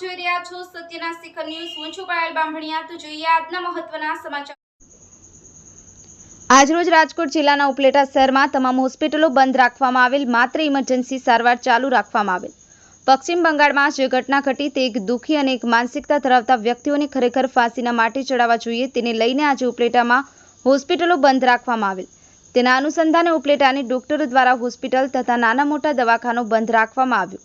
સત્યના શિખર ન્યૂઝ, હું છું પાયલ બામભણિયા તો જોઈએ આજના મહત્વના સમાચાર. આજરોજ રાજકોટ જિલ્લાના ઉપલેટા શહેરમાં તમામ હોસ્પિટલો બંધ રાખવામાં આવેલ, માત્ર ઇમરજન્સી સારવાર ચાલુ રાખવામાં આવેલ. પશ્ચિમ બંગાળમાં જે ઘટના ઘટી તે એક દુઃખી અને એક માનસિકતા ધરાવતા વ્યક્તિઓને ખરેખર ફાંસીના માટી ચડાવવા જોઈએ, તેને લઈને આજે ઉપલેટામાં હોસ્પિટલો બંધ રાખવામાં આવેલ. તેના અનુસંધાને ઉપલેટાની ડોક્ટરો દ્વારા હોસ્પિટલ તથા નાના મોટા દવાખાનો બંધ રાખવામાં આવ્યું.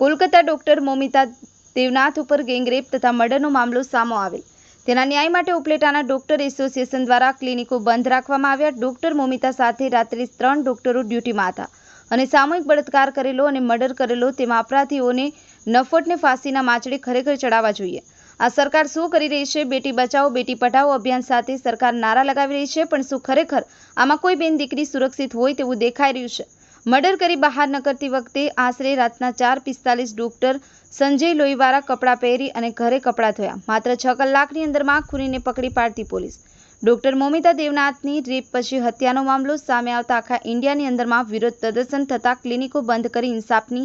કોલકાતા ડોક્ટર મોમિતા દેવનાથ ઉપર ગેંગરેપ તથા મર્ડરનો મામલો સામો આવેલ. તેના ન્યાય માટે ઉપલેટાના ડોક્ટર એસોસિએશન દ્વારા ક્લિનિકો બંધ રાખવામાં આવ્યા. ડોક્ટર મોમિતા સાથે રાત્રે ત્રણ ડોક્ટરો ડ્યુટીમાં હતા અને સામૂહિક બળાત્કાર કરેલો અને મર્ડર કરેલો તેમાં અપરાધીઓને નફોટને ફાંસીના માછડે ખરેખર ચડાવવા જોઈએ. આ સરકાર શું કરી રહી છે? બેટી બચાવો, બેટી પઢાઓ અભિયાન સાથે સરકાર નારા લગાવી રહી છે, પણ શું ખરેખર આમાં કોઈ બેન દીકરી સુરક્ષિત હોય તેવું દેખાઈ રહ્યું છે? મર્ડર કરી બહાર નકરતી વખતે આશરે રાતના ચાર પિસ્તાલીસ ડોક્ટર સંજય લોહીવાળા કપડાં પહેરી અને ઘરે કપડાં ધોયા. માત્ર છ કલાકની અંદરમાં ખૂનીને પકડી પાડતી પોલીસ. ડોક્ટર મોમિતા દેવનાથની રેપ પછી હત્યાનો મામલો સામે આવતા આખા ઇન્ડિયાની અંદરમાં વિરોધ પ્રદર્શન થતાં ક્લિનિકો બંધ કરી ઇન્સાફની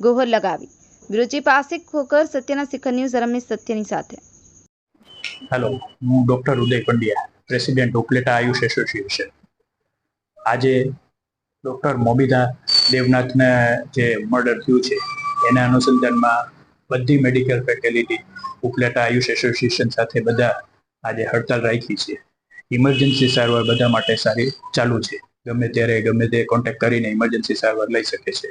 ગોહર લગાવી. વિરોચી પાસે ખોકર સત્યના શિખર ન્યૂઝ રમેશ સત્યની સાથે. હેલો, હું doctor Uday Pandya, president Upleta Ayush association. આજે ડૉક્ટર મોબિતા દેવનાથને જે મર્ડર થયું છે, એના અનુસંધાનમાં બધી medical faculty, Upleta Ayush association સાથે બધા આજે હડતાલ રાખી છે. ઇમરજન્સી સારવાર બધા માટે સારી ચાલુ છે. ગમે ત્યારે ગમે તે કોન્ટેક્ટ કરીને ઇમરજન્સી સારવાર લઈ શકે છે.